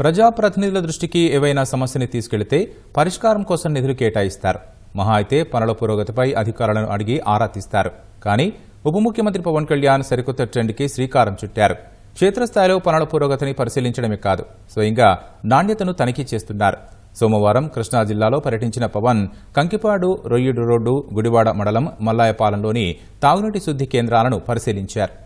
ప్రజాప్రతినిధుల దృష్టికి ఏవైనా సమస్యని తీసుకెళ్తే పరిష్కారం కోసం నిధులు కేటాయిస్తారు. మహా అయితే పనుల పురోగతిపై అధికారులను అడిగి ఆరా తీస్తారు. కానీ ఉప ముఖ్యమంత్రి పవన్ కళ్యాణ్ సరికొత్త ట్రెండ్కి శ్రీకారం చుట్టారు. క్షేత్రస్థాయిలో పనుల పురోగతిని పరిశీలించడమే కాదు స్వయంగా నాణ్యతను తనిఖీ చేస్తున్నారు. సోమవారం కృష్ణా జిల్లాలో పర్యటించిన పవన్ కంకిపాడు రొయ్యుడు రోడ్డు గుడివాడ మండలం మల్లాయపాలెంలోని తాగునీటి శుద్ధి కేంద్రాలను పరిశీలించారు.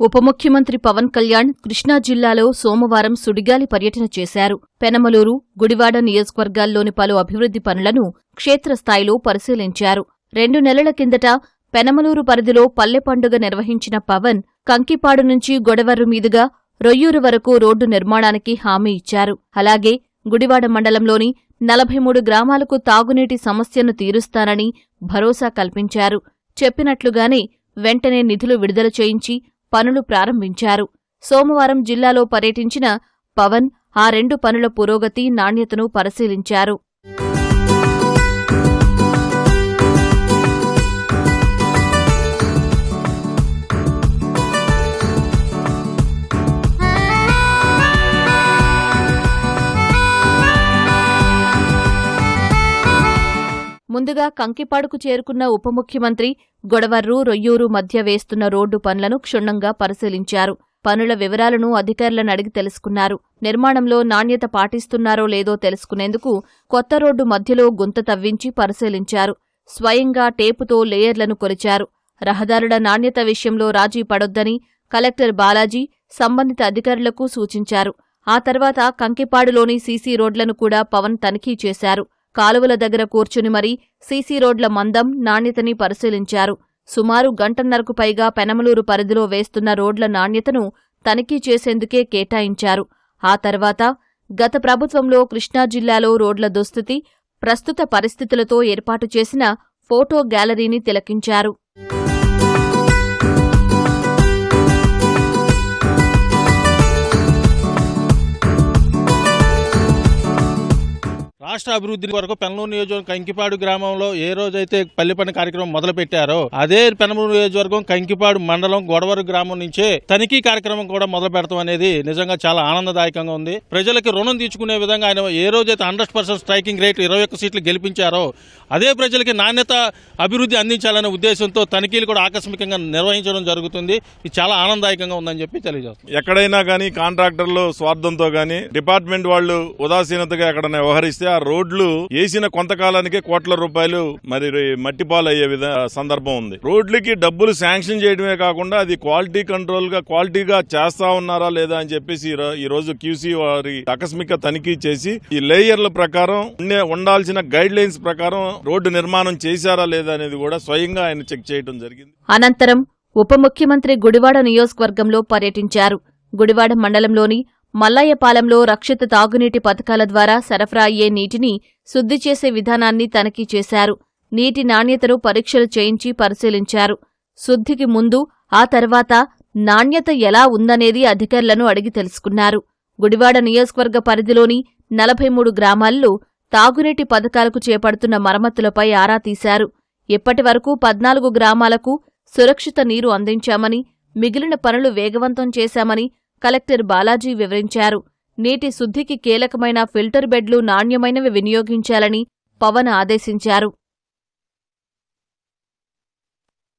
ఉప ముఖ్యమంత్రి పవన్ కళ్యాణ్ కృష్ణా జిల్లాలో సోమవారం సుడిగాలి పర్యటన చేశారు. పెనమలూరు గుడివాడ నియోజకవర్గాల్లోని పలు అభివృద్ధి పనులను క్షేత్రస్థాయిలో పరిశీలించారు. రెండు నెలల కిందట పెనమలూరు పరిధిలో పల్లె పండుగ నిర్వహించిన పవన్ కంకిపాడు నుంచి గొడవర్రు మీదుగా రొయ్యూరు వరకు రోడ్డు నిర్మాణానికి హామీ ఇచ్చారు. అలాగే గుడివాడ మండలంలోని నలభై మూడు గ్రామాలకు తాగునీటి సమస్యను తీరుస్తానని భరోసా కల్పించారు. చెప్పినట్లుగానే వెంటనే నిధులు విడుదల చేయించి పనులు ప్రారంభించారు. సోమవారం జిల్లాలో పర్యటించిన పవన్ ఆ రెండు పనుల పురోగతి నాణ్యతను పరిశీలించారు. ముందుగా కంకిపాడుకు చేరుకున్న ఉప ముఖ్యమంత్రి గొడవర్రు రొయ్యూరు మధ్య వేస్తున్న రోడ్డు పనులను క్షుణ్ణంగా పరిశీలించారు. పనుల వివరాలను అధికారులను అడిగి తెలుసుకున్నారు. నిర్మాణంలో నాణ్యత పాటిస్తున్నారో లేదో తెలుసుకునేందుకు కొత్త రోడ్డు మధ్యలో గుంత తవ్వించి పరిశీలించారు. స్వయంగా టేపుతో లేయర్లను కొలిచారు రహదారుల నాణ్యత విషయంలో రాజీ పడొద్దని కలెక్టర్ బాలాజీ సంబంధిత అధికారులకు సూచించారు. ఆ తర్వాత కంకిపాడులోని సీసీ రోడ్లను కూడా పవన్ తనిఖీ చేశారు. కాలువల దగ్గర కూర్చుని మరీ సీసీ రోడ్ల మందం నాణ్యతని పరిశీలించారు. సుమారు గంటన్నరకు పైగా పెనమలూరు పరిధిలో వేస్తున్న రోడ్ల నాణ్యతను తనిఖీ చేసేందుకే కేటాయించారు. ఆ తర్వాత గత ప్రభుత్వంలో కృష్ణా జిల్లాలో రోడ్ల దుస్థితి ప్రస్తుత పరిస్థితులతో ఏర్పాటు చేసిన ఫోటో గ్యాలరీని తిలకించారు. రాష్ట్ర అభివృద్ధి వరకు పెనమూరు నియోజకవర్గం కంకిపాడు గ్రామంలో ఏ రోజైతే పల్లె పని కార్యక్రమం మొదలు పెట్టారో అదే పెనమూరు నియోజకవర్గం కంకిపాడు మండలం గొడవరు గ్రామం నుంచే తనిఖీ కార్యక్రమం కూడా మొదలు పెడతాం అనేది నిజంగా చాలా ఆనందదాయకంగా ఉంది. ప్రజలకి రుణం తీర్చుకునే విధంగా ఆయన ఏ రోజైతే హండ్రెడ్ పర్సెంట్ స్ట్రైకింగ్ రేట్ ఇరవై ఒక్క సీట్లు గెలిపించారో అదే ప్రజలకి నాణ్యత అభివృద్ధి అందించాలనే ఉద్దేశంతో తనిఖీలు కూడా ఆకస్మికంగా నిర్వహించడం జరుగుతుంది. ఇది చాలా ఆనందదాయకంగా ఉందని చెప్పి తెలియజేస్తాం ఎక్కడైనా కానీ కాంట్రాక్టర్లు స్వార్థంతో కానీ డిపార్ట్మెంట్ వాళ్ళు ఉదాసీనతగా ఎక్కడైనా వ్యవహరిస్తే ఆ రోడ్లు వేసిన కొంతకాలానికే కోట్ల రూపాయలు మరి మట్టిపాలు అయ్యే విధ సందర్భం ఉంది. రోడ్లకి డబ్బులు శాంక్షన్ చేయడమే కాకుండా అది క్వాలిటీ కంట్రోల్గా క్వాలిటీగా చేస్తా ఉన్నారా లేదా అని చెప్పేసి ఈ రోజు క్యూసీ వారి ఆకస్మిక తనిఖీ చేసి ఈ లేయర్ల ప్రకారం ఉండే ఉండాల్సిన గైడ్ లైన్స్ ప్రకారం రోడ్డు నిర్మాణం చేశారా లేదా అనేది కూడా స్వయంగా ఆయన చెక్ చేయడం జరిగింది. అనంతరం ఉప ముఖ్యమంత్రి గుడివాడ నియోజకవర్గంలో పర్యటించారు. గుడివాడ మండలంలోని మల్లయ్యపాలెంలో రక్షిత తాగునీటి పథకాల ద్వారా సరఫరా అయ్యే నీటిని శుద్ధి చేసే విధానాన్ని తనిఖీ చేశారు. నీటి నాణ్యతను పరీక్షలు చేయించి పరిశీలించారు. శుద్ధికి ముందు ఆ తర్వాత నాణ్యత ఎలా ఉందనేది అధికారులను అడిగి తెలుసుకున్నారు. గుడివాడ నియోజకవర్గ పరిధిలోని నలభై మూడు గ్రామాల్లో తాగునీటి పథకాలకు చేపడుతున్న మరమ్మతులపై ఆరా తీశారు. ఇప్పటి వరకు పద్నాలుగు గ్రామాలకు సురక్షిత నీరు అందించామని మిగిలిన పనులు వేగవంతం చేశామని కలెక్టర్ బాలాజీ వివరించారు. నీటి శుద్ధికి కీలకమైన ఫిల్టర్ బెడ్లు నాణ్యమైనవి వినియోగించాలని పవన్ ఆదేశించారు.